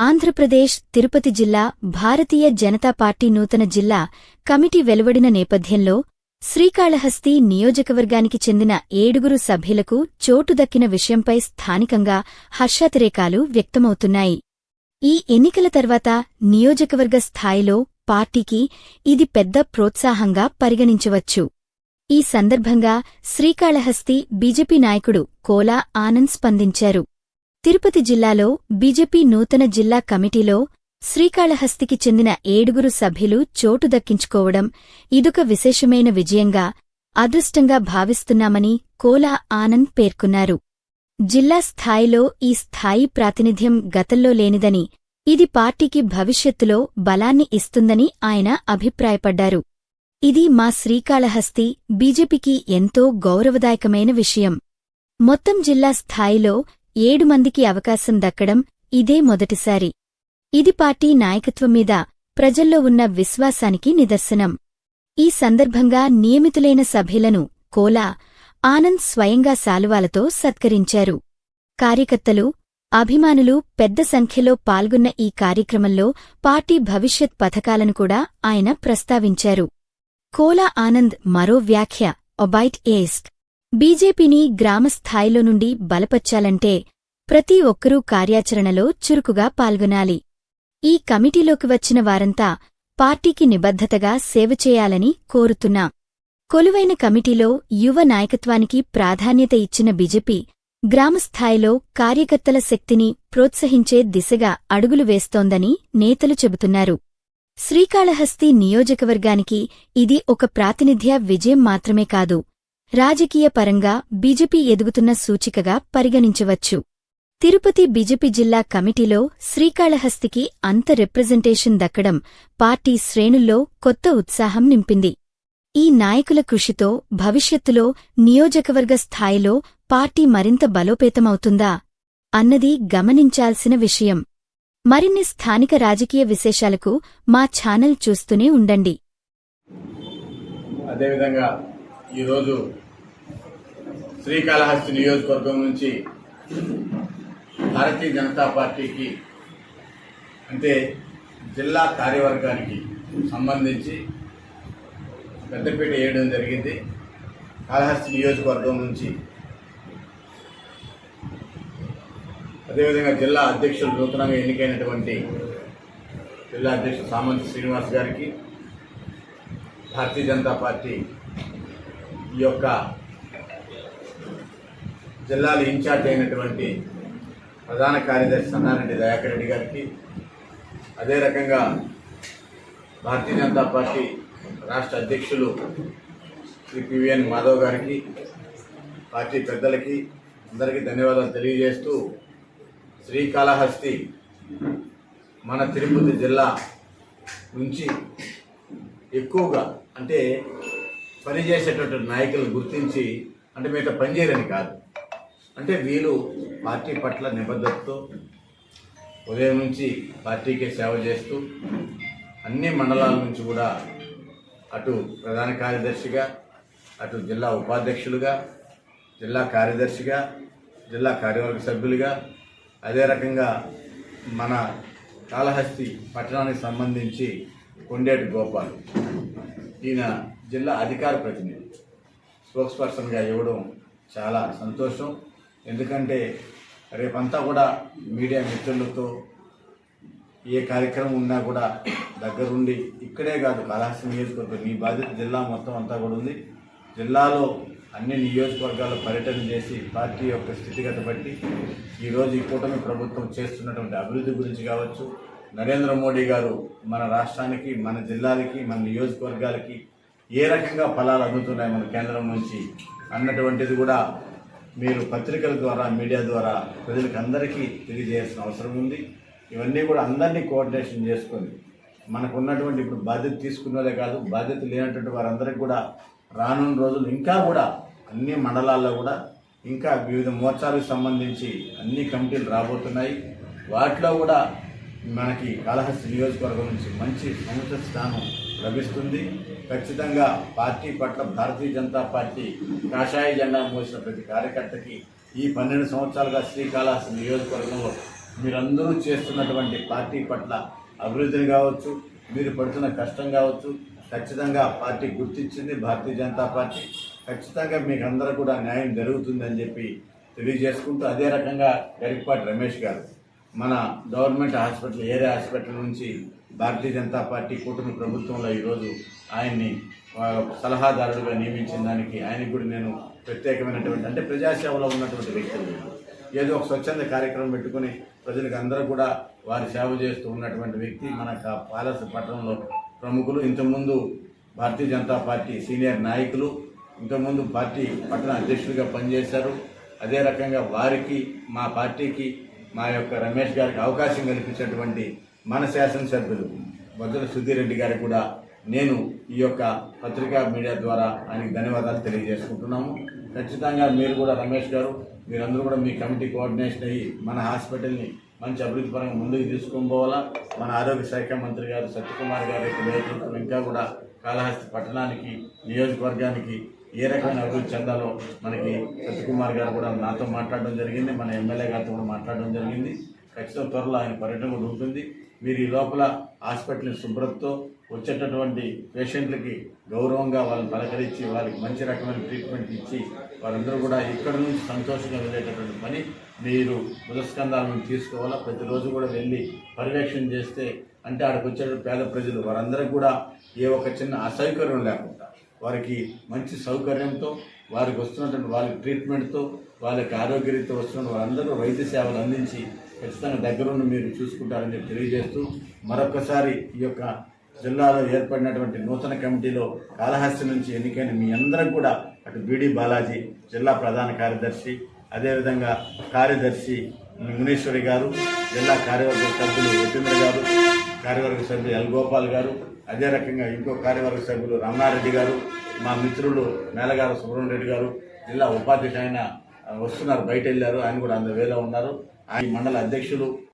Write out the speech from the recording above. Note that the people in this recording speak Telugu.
ఆంధ్రప్రదేశ్ తిరుపతి జిల్లా భారతీయ జనతా పార్టీ నూతన జిల్లా కమిటీ వెలువడిన నేపథ్యంలో శ్రీకాళహస్తి నియోజకవర్గానికి చెందిన ఏడుగురు సభ్యులకు చోటు దక్కిన విషయంపై స్థానికంగా హర్షాతిరేకాలు వ్యక్తమవుతున్నాయి. ఈ ఎన్నికల తర్వాత నియోజకవర్గ స్థాయిలో పార్టీకి ఇది పెద్ద ప్రోత్సాహంగా పరిగణించవచ్చు. ఈ సందర్భంగా శ్రీకాళహస్తి బీజేపీ నాయకుడు కోలా ఆనంద్ స్పందించారు. తిరుపతి జిల్లాలో బీజేపీ నూతన జిల్లా కమిటీలో శ్రీకాళహస్తికి చెందిన ఏడుగురు సభ్యులు చోటు దక్కించుకోవడం ఇదొక విశేషమైన విజయంగా అదృష్టంగా భావిస్తున్నామని కోలా ఆనంద్ పేర్కొన్నారు. జిల్లా స్థాయిలో ఈ స్థాయి ప్రాతినిధ్యం గతంలో లేనిదని ఇది పార్టీకి భవిష్యత్తులో బలాన్ని ఇస్తుందని ఆయన అభిప్రాయపడ్డారు. ఇది మా శ్రీకాళహస్తి బీజేపీకి ఎంతో గౌరవదాయకమైన విషయం. మొత్తం జిల్లా స్థాయిలో ఏడు మందికి అవకాశం దక్కడం ఇదే మొదటిసారి. ఇది పార్టీ నాయకత్వం మీద ప్రజల్లో ఉన్న విశ్వాసానికి నిదర్శనం. ఈ సందర్భంగా నియమితులైన సభ్యులను కోలా ఆనంద్ స్వయంగా శాలువాలతో సత్కరించారు. కార్యకర్తలు అభిమానులు పెద్ద సంఖ్యలో పాల్గొన్న ఈ కార్యక్రమంలో పార్టీ భవిష్యత్ పథకాలను కూడా ఆయన ప్రస్తావించారు. కోలా ఆనంద్ మరో వ్యాఖ్య ఒబైట్ ఏస్క్ బీజేపీని గ్రామస్థాయిలో నుండి బలపర్చాలంటే ప్రతి ఒక్కరూ కార్యాచరణలో చురుకుగా పాల్గొనాలి. ఈ కమిటీలోకి వచ్చిన వారంతా పార్టీకి నిబద్ధతగా సేవ చేయాలని కోరుతున్నా. కొలువైన కమిటీలో యువ నాయకత్వానికి ప్రాధాన్యత ఇచ్చిన బీజేపీ గ్రామస్థాయిలో కార్యకర్తల శక్తిని ప్రోత్సహించే దిశగా అడుగులు వేస్తోందని నేతలు చెబుతున్నారు. శ్రీకాళహస్తి నియోజకవర్గానికి ఇది ఒక ప్రాతినిధ్య విజయం మాత్రమే కాదు. రాజకీయ పరంగా బీజేపీ ఎదుగుతున్న సూచికగా పరిగణించవచ్చు. తిరుపతి బీజేపీ జిల్లా కమిటీలో శ్రీకాళహస్తికి అంత రిప్రజెంటేషన్ దక్కడం పార్టీ శ్రేణుల్లో కొత్త ఉత్సాహం నింపింది. ఈ నాయకుల కృషితో భవిష్యత్తులో నియోజకవర్గ స్థాయిలో పార్టీ మరింత బలోపేతమవుతుందా అన్నది గమనించాల్సిన విషయం. మరిన్ని స్థానిక రాజకీయ విశేషాలకు మా ఛానల్ చూస్తూనే ఉండండి. అదేవిధంగా ఈరోజు శ్రీకాళహస్తి నియోజకవర్గం నుంచి భారతీయ జనతా పార్టీకి అంటే జిల్లా కార్యవర్గానికి సంబంధించి పెద్దపీట వేయడం జరిగింది. కాళహస్తి నియోజకవర్గం నుంచి అదేవిధంగా జిల్లా అధ్యక్షులు నూతనంగా ఎన్నికైనటువంటి జిల్లా అధ్యక్షుడు సామంత్ శ్రీనివాస్ గారికి భారతీయ జనతా పార్టీ ఈ యొక్క జిల్లాలో ఇన్ఛార్జ్ అయినటువంటి ప్రధాన కార్యదర్శి సన్నారెడ్డి దయాకర్ రెడ్డి గారికి అదే రకంగా భారతీయ జనతా పార్టీ రాష్ట్ర అధ్యక్షులు శ్రీ పివిఎన్ మాధవ్ గారికి పార్టీ పెద్దలకి అందరికీ ధన్యవాదాలు తెలియజేస్తూ శ్రీకాళహస్తి మన తిరుపతి జిల్లా నుంచి ఎక్కువగా అంటే పనిచేసేటటువంటి నాయకులను గుర్తించి అంటే మీతో పనిచేయరని కాదు. అంటే వీళ్ళు పార్టీ పట్ల నిబద్ధతతో ఉదయం నుంచి పార్టీకే సేవ చేస్తూ అన్ని మండలాల నుంచి కూడా అటు ప్రధాన కార్యదర్శిగా అటు జిల్లా ఉపాధ్యక్షులుగా జిల్లా కార్యదర్శిగా జిల్లా కార్యవర్గ సభ్యులుగా అదే రకంగా మన కాళహస్తి పట్టణానికి సంబంధించి కొండేటి గోపాల్. ఈయన జిల్లా అధికార ప్రతినిధి. స్పోక్స్ పర్సన్గా ఇవ్వడం చాలా సంతోషం. ఎందుకంటే రేపంతా కూడా మీడియా మిత్రులతో ఏ కార్యక్రమం ఉన్నా కూడా దగ్గరుండి ఇక్కడే కాదు కాళహస్తి నియోజకవర్గం మీ బాధ్యత జిల్లా మొత్తం అంతా కూడా ఉంది. జిల్లాలో అన్ని నియోజకవర్గాల్లో పర్యటన చేసి పార్టీ యొక్క స్థితిగత బట్టి ఈరోజు ఈ కూటమి ప్రభుత్వం చేస్తున్నటువంటి అభివృద్ధి గురించి కావచ్చు నరేంద్ర మోడీ గారు మన రాష్ట్రానికి మన జిల్లాలకి మన నియోజకవర్గాలకి ఏ రకంగా ఫలాలు అందుతున్నాయి మన కేంద్రం నుంచి అన్నటువంటిది కూడా మీరు పత్రికల ద్వారా మీడియా ద్వారా ప్రజలకు అందరికీ తెలియజేయాల్సిన అవసరం ఉంది. ఇవన్నీ కూడా అందరినీ కోఆర్డినేషన్ చేసుకొని మనకు ఉన్నటువంటి ఇప్పుడు బాధ్యత తీసుకున్నదే కాదు బాధ్యత లేనటువంటి వారందరికీ కూడా రానున్న రోజులు ఇంకా కూడా అన్ని మండలాల్లో కూడా ఇంకా వివిధ మోర్చాలకు సంబంధించి అన్ని కమిటీలు రాబోతున్నాయి. వాటిలో కూడా మనకి కాళహస్తి నియోజకవర్గం నుంచి మంచి సముచిత స్థానం లభిస్తుంది. ఖచ్చితంగా పార్టీ పట్ల భారతీయ జనతా పార్టీ కాషాయ జెండా మోసిన ప్రతి కార్యకర్తకి ఈ పన్నెండు సంవత్సరాలుగా శ్రీకాళహస్తి నియోజకవర్గంలో మీరందరూ చేస్తున్నటువంటి పార్టీ పట్ల అభివృద్ధిని కావచ్చు మీరు పడుతున్న కష్టం కావచ్చు ఖచ్చితంగా పార్టీ గుర్తించింది భారతీయ జనతా పార్టీ. ఖచ్చితంగా మీకు అందరూ కూడా న్యాయం జరుగుతుందని చెప్పి తెలియజేసుకుంటూ అదే రకంగా గరికపాటి రమేష్ గారు మన గవర్నమెంట్ హాస్పిటల్ ఏరియా హాస్పిటల్ నుంచి భారతీయ జనతా పార్టీ కూటమి ప్రభుత్వంలో ఈరోజు ఆయన్ని సలహాదారుడుగా నియమించిన దానికి ఆయనకు కూడా నేను ప్రత్యేకమైనటువంటి అంటే ప్రజాసేవలో ఉన్నటువంటి వ్యక్తులు ఏదో ఒక స్వచ్ఛంద కార్యక్రమం పెట్టుకుని ప్రజలకు అందరూ కూడా వారి సేవ చేస్తూ ఉన్నటువంటి వ్యక్తి మన పాలస పట్టణంలో ప్రముఖులు. ఇంతకుముందు భారతీయ జనతా పార్టీ సీనియర్ నాయకులు ఇంతకుముందు పార్టీ పట్టణ అధ్యక్షుడిగా పనిచేశారు. అదే రకంగా వారికి మా పార్టీకి మా యొక్క రమేష్ గారికి అవకాశం కల్పించినటువంటి మన శాసనసభ్యులు బొజ్జల సుధీరెడ్డి గారికి కూడా నేను ఈ యొక్క పత్రికా మీడియా ద్వారా ఆయనకి ధన్యవాదాలు తెలియజేసుకుంటున్నాము. ఖచ్చితంగా మీరు కూడా రమేష్ గారు మీరందరూ కూడా మీ కమిటీ కోఆర్డినేషన్ అయ్యి మన హాస్పిటల్ని మంచి అభివృద్ధి పరంగా ముందుకు తీసుకొని మన ఆరోగ్య శాఖ మంత్రి గారు సత్యకుమార్ గారి యొక్క నేతృత్వం ఇంకా కూడా కాళహస్తి పట్టణానికి నియోజకవర్గానికి ఏ రకమైన అభివృద్ధి చెందాలో మనకి సత్యకుమార్ గారు కూడా నాతో మాట్లాడడం జరిగింది మన ఎమ్మెల్యే గారితో కూడా మాట్లాడడం జరిగింది. ఖచ్చితంగా త్వరలో ఆయన పర్యటన కూడా ఉంటుంది. మీరు ఈ లోపల హాస్పిటల్ శుభ్రతతో వచ్చేటటువంటి పేషెంట్లకి గౌరవంగా వాళ్ళని పలకరించి వాళ్ళకి మంచి రకమైన ట్రీట్మెంట్ ఇచ్చి వారందరూ కూడా ఇక్కడ నుంచి సంతోషంగా వెళ్ళేటటువంటి పని మీరు బుధస్కంధాలను తీసుకోవాలా? ప్రతిరోజు కూడా వెళ్ళి పర్యవేక్షణ చేస్తే అంటే ఆడికి వచ్చే పేద ప్రజలు వారందరికీ కూడా ఏ ఒక్క చిన్న అసౌకర్యం లేకుండా వారికి మంచి సౌకర్యంతో వారికి వస్తున్నటువంటి వాళ్ళ ట్రీట్మెంట్తో వాళ్ళకి ఆరోగ్యరీత్యా వస్తున్న వారందరూ వైద్య సేవలు అందించి ఖచ్చితంగా దగ్గరుండి మీరు చూసుకుంటారని చెప్పి తెలియజేస్తూ మరొకసారి ఈ యొక్క జిల్లాలో ఏర్పడినటువంటి నూతన కమిటీలో కాళహస్తి నుంచి ఎన్నికైన మీ అందరం కూడా అటు బీడీ బాలాజీ జిల్లా ప్రధాన కార్యదర్శి అదేవిధంగా కార్యదర్శి మునేశ్వరి గారు జిల్లా కార్యవర్గ సభ్యులు యతీంద్ర గారు కార్యవర్గ సభ్యులు ఎల్ గోపాల్ గారు అదే రకంగా ఇంకో కార్యవర్గ సభ్యులు రమణారెడ్డి గారు మా మిత్రులు మేలగారు సుబ్రహ్మణ్య రెడ్డి గారు జిల్లా ఉపాధ్యక్షుడు ఆయన వస్తున్నారు బయట వెళ్ళారు ఆయన కూడా అంత వేలో ఉన్నారు. ఆయన మండల అధ్యక్షులు.